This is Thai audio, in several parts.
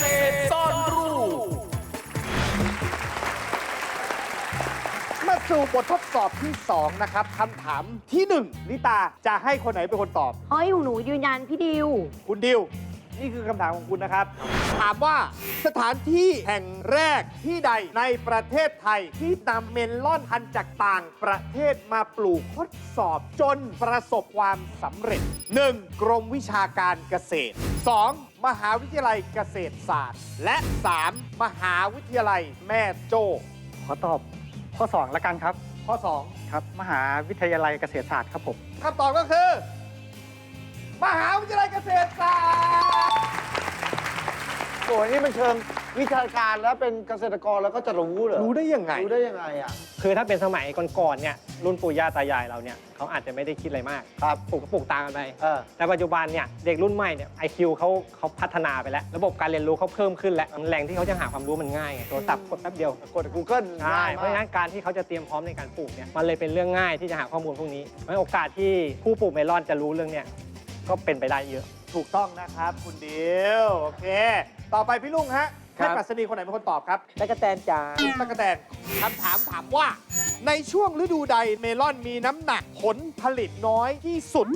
ษตรซ่อนรูปมาสู่บททดสอบที่ 2 นะครับคำถามที่1ลิตาจะให้คนไหนเป็นคนตอบ เฮ้ยหนูยืนยันพี่ดิว คุณดิว นี่คือคำถามของคุณนะครับ ถามว่าสถานที่แห่งแรกที่ใดในประเทศไทยที่นำเมลอนพันธุ์จากต่างประเทศมาปลูกทดสอบจนประสบความสำเร็จ 1. กรมวิชาการเกษตร 2. มหาวิทยาลัยเกษตรศาสตร์ และ 3. มหาวิทยาลัยแม่โจ้ขอตอบข้อ 2 ละกันครับ ข้อครับ มหาวิทยาลัยเกษตรศาสตร์ครับผม2คำตอบก็คือ มหาวิทยาลัยเกษตรศาสตร์โอ้ยนี่มันเชิงวิชาการแล้วเป็นเกษตรกรแล้วก็จะรู้เหรอรู้ได้ยังไง รู้ได้ยังไงอะ คือถ้าเป็นสมัยก่อนๆเนี่ยรุ่นปู่ย่าตายายเราเนี่ยเขาอาจจะไม่ได้คิดอะไรมากครับปลูกก็ปลูกตามกันไปเออ แต่ปัจจุบันเนี่ยเด็กรุ่นใหม่เนี่ยไอคิวเขาเขาพัฒนาไปแล้ว ระบบการเรียนรู้เขาเพิ่มขึ้นแล้วแหล่งที่เขาจะหาความรู้มันง่ายไงโทรศัพท์กดแป๊บเดียวกด Google ใช่ง่ายเพมาราะฉะกนั้นการที่เขาจะเตรียมพร้อมในการปลูกเนี่ยมันเลยเป็นเรื่องง่ายที่จะหาข้อมูลพวกนี้เพราะฉะนั้นโอกาสที่ผู้ปลูกเมลอนจะรู้เรื่องเนี่ย ก็เป็นไปได้เยอะ ถูกต้องนะครับ คุณดิวโอเค ต่อไปพี่ลุงฮะครับให้ปรัสนีคนไหนเป็นคนตอบครับตะกะแตนจ๋าตะกะแตนคำถามถามว่า ในช่วงฤดูใดเมลอนมีน้ำหนักผลผลิตน้อยที่สุด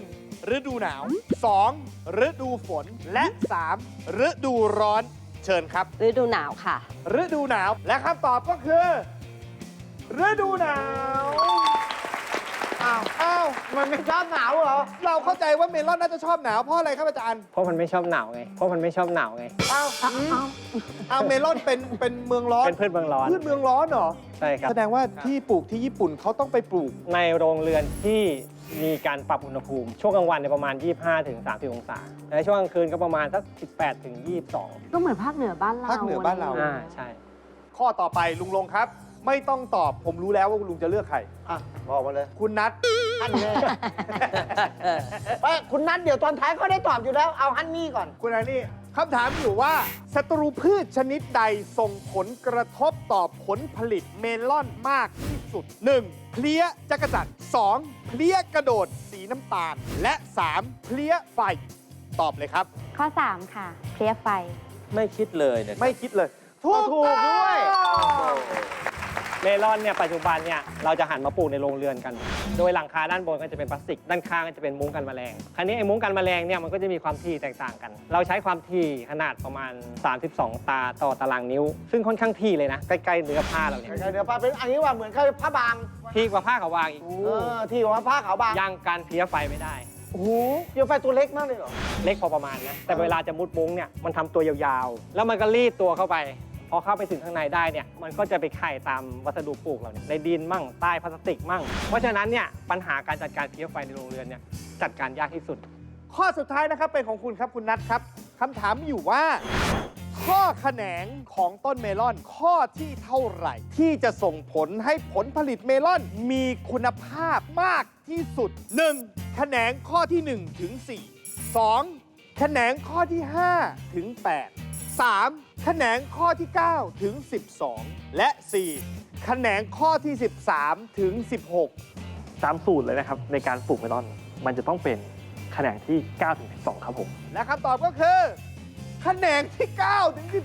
1. ฤดูหนาว 2. ฤดูฝนและ 3. ฤดูร้อนเชิญครับ ฤดูหนาวค่ะ ฤดูหนาว และคำตอบก็คือ ฤดูหนาว อ้าวอ้าวมันไม่ชอบหนาวเหรอ เราเข้าใจว่าเมลอนน่าจะชอบหนาวเพราะอะไรครับอาจารย์เพราะมันไม่ชอบหนาวไง เพราะมันไม่ชอบหนาวไง อ้าวเอ้าเอ้าอ้าวเมลอนเป็นเป็นเมืองร้อนเป็นพืชเมืองร้อน พืชเมืองร้อนเหรอ ใช่ครับ แสดงว่าที่ปลูกที่ญี่ปุ่นเขาต้องไปปลูก ในโรงเรือนที่มีการปรับอุณหภูมิ ช่วงกลางวันเนี่ยประมาณ 25ถึง30 องศา และช่วงกลางคืนก็ประมาณสัก 18ถึง22ก็เหมือนภาคเหนือบ้านเราภาคเหนือบ้านเรา อ่า ใช่ ข้อต่อไปลุงลงครับ ไม่ต้องตอบผมรู้แล้วว่าลุงจะเลือกใคร อะบอกมาเลยคุณนัทฮันแน่เอ้ยคุณนัทเดี๋ยวตอนท้ายเขาได้ตอบอยู่แล้วเอาฮันนี่ก่อน คุณอันนี่คำถามอยู่ว่าศัตรูพืชชนิดใดส่งผลกระทบต่อผลผลิตเมลอนมากที่สุด 1. เพลี้ยจักรจั่น 2. เพลี้ยกระโดดสีน้ำตาล และ 3. เพลี้ยไฟ ตอบเลยครับ ข้อ 3 ค่ะ เพลียไฟ ไม่คิดเลยเนี่ยไม่คิดเลยถูกถูกด้วยเม ลอนเนี่ยปัจจุบันเนี่ยเราจะหันมาปลูกในโรงเรือนกัน โดยหลังคาด้านบนก็จะเป็นพลาสติก ด้านข้างก็จะเป็นมุ้งกันแมลง คราวนี้ไอ้มุ้งกันแมลงเนี่ยมันก็จะมีความถี่แตกต่างกัน เราใช้ความถี่ขนาดประมาณ 32 ตาต่อตารางนิ้ว ซึ่งค่อนข้างที่เลยนะ ใกล้ๆเนื้อผ้าเราเนี่ยเดี๋ยวพาเป็นอันนี้ว่าเหมือนเขาผ้าบางที่กว่าผ้าขาวบางอีกเออที่ของผ้าขาวบางยังการเพลี้ยไฟไม่ได้โอ้โหเดี๋ยวไฟตัวเล็กมากเลยเหรอเล็กพอประมาณนะแต่เวลาจะมุดมุ้งเนี่ยมันทำตัวยาวๆ แล้วมันก็รีดตัวเข้าไป พอเข้าไปถึงข้างในได้เนี่ยมันก็จะไปไข่ตามวัสดุปลูกเราเนี่ยในดินมั่งใต้พลาสติกมั่ง เพราะฉะนั้นเนี่ยปัญหาการจัดการเพี้ยไฟในโรงเรือนเนี่ยจัดการยากที่สุด ข้อสุดท้ายนะครับเป็นของคุณครับคุณนัทครับคำถามอยู่ว่า ข้อแขนงของต้นเมลอนข้อที่เท่าไหร่ ที่จะส่งผลให้ผลผลิตเมลอนมีคุณภาพมากที่สุด 1. แขนงข้อที่ 1 ถึง 4 2. แขนงข้อที่ 5 ถึง 8 3. แขนงข้อที่ 9 ถึง 12 และ 4. แขนงข้อที่ 13 ถึง 16 ตามสูตรเลยนะครับ ในการปลูกเมลอน มันจะต้องเป็นแขนงที่9ถึง12 ครับผม และคำตอบก็คือแขนงที่ 9 ถึง 12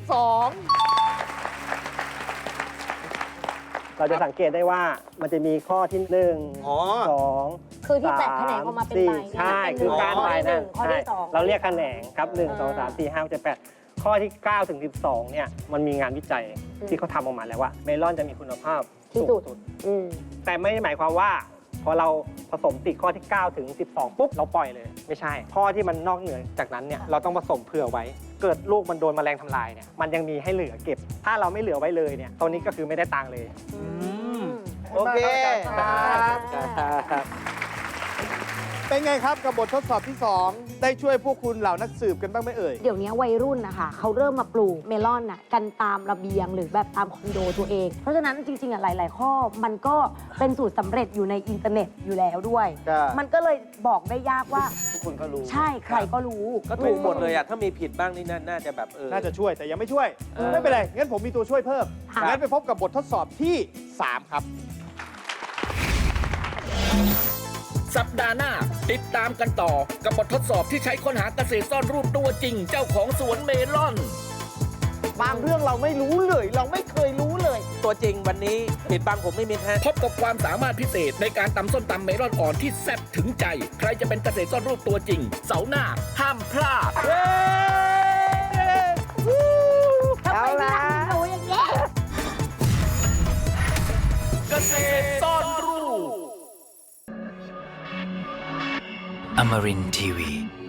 เราจะสังเกตได้ว่ามันจะมีข้อที่หนึ่งอ๋อ สองคือที่แตกแขนงออกมาเป็นใบสี่ใช่คือการใบหนั่นึ่นงข้อใช่ที่สอง เราเรียกแขนงครับหนึ่งสองอ่าสามสี่ห้าหกเจ็ดแปด ข้อที่ 9 ถึง 12 เนี่ย มันมีงานวิจัยอืม ที่เขาทำออกมาแล้วว่า เมลอนจะมีคุณภาพที่สูงสุดสุด อืม แต่ไม่ได้หมายความว่า พอเราผสมติดข้อที่ 9 ถึง 12 ปุ๊บ เราปล่อยเลย ไม่ใช่ ข้อที่มันนอกเหนือจากนั้นเนี่ย เราต้องผสมเผื่อไว้ เกิดลูกมันโดนแมลงทำลายเนี่ย มันยังมีให้เหลือเก็บ ถ้าเราไม่เหลือไว้เลยเนี่ยตัวนี้ก็คือไม่ได้ตังค์เลย โอเคครับ เป็นไงครับกับบททดสอบที่ 2 ได้ช่วยพวกคุณเหล่านักสืบกันบ้างไหมเอ่ย เดี๋ยวนี้วัยรุ่นนะคะเขาเริ่มมาปลูกเมลอนน่ะกันตามระเบียงหรือแบบตามคอนโดตัวเอง เพราะฉะนั้นจริงๆอะหลาย ๆ ข้อ มันก็เป็นสูตรสำเร็จอยู่ในอินเทอร์เน็ตอยู่แล้วด้วยใช่มันก็เลยบอกได้ยากว่า ทุกคนก็รู้ใช่ใครก็รู้ก็ถูกหมดเลยอะถ้ามีผิดบ้างนี่น่าน่าจะแบบเออ น่าจะช่วยแต่ยังไม่ช่วย เออ ไม่เป็นไร งั้นผมมีตัวช่วยเพิ่ม ค่ะ งั้นไปพบกับบททดสอบที่ 3 ครับ สัปดาห์หน้า ติดตามกันต่อกับบททดสอบที่ใช้ค้นหาเกษตรซ่อนรูปตัวจริง เจ้าของสวนเมลอน บางเรื่องเราไม่รู้เลย เราไม่เคยรู้เลย ตัวจริงวันนี้ปิดบังผมไม่มิดฮะพบกับความสามารถพิเศษในการตำส้มตำเมลอนอ่อนที่แซ่บถึงใจ ใครจะเป็นเกษตรซ่อนรูปตัวจริง เสาร์หน้าห้ามพลาดเอ อนรูป Amarin Tiwi.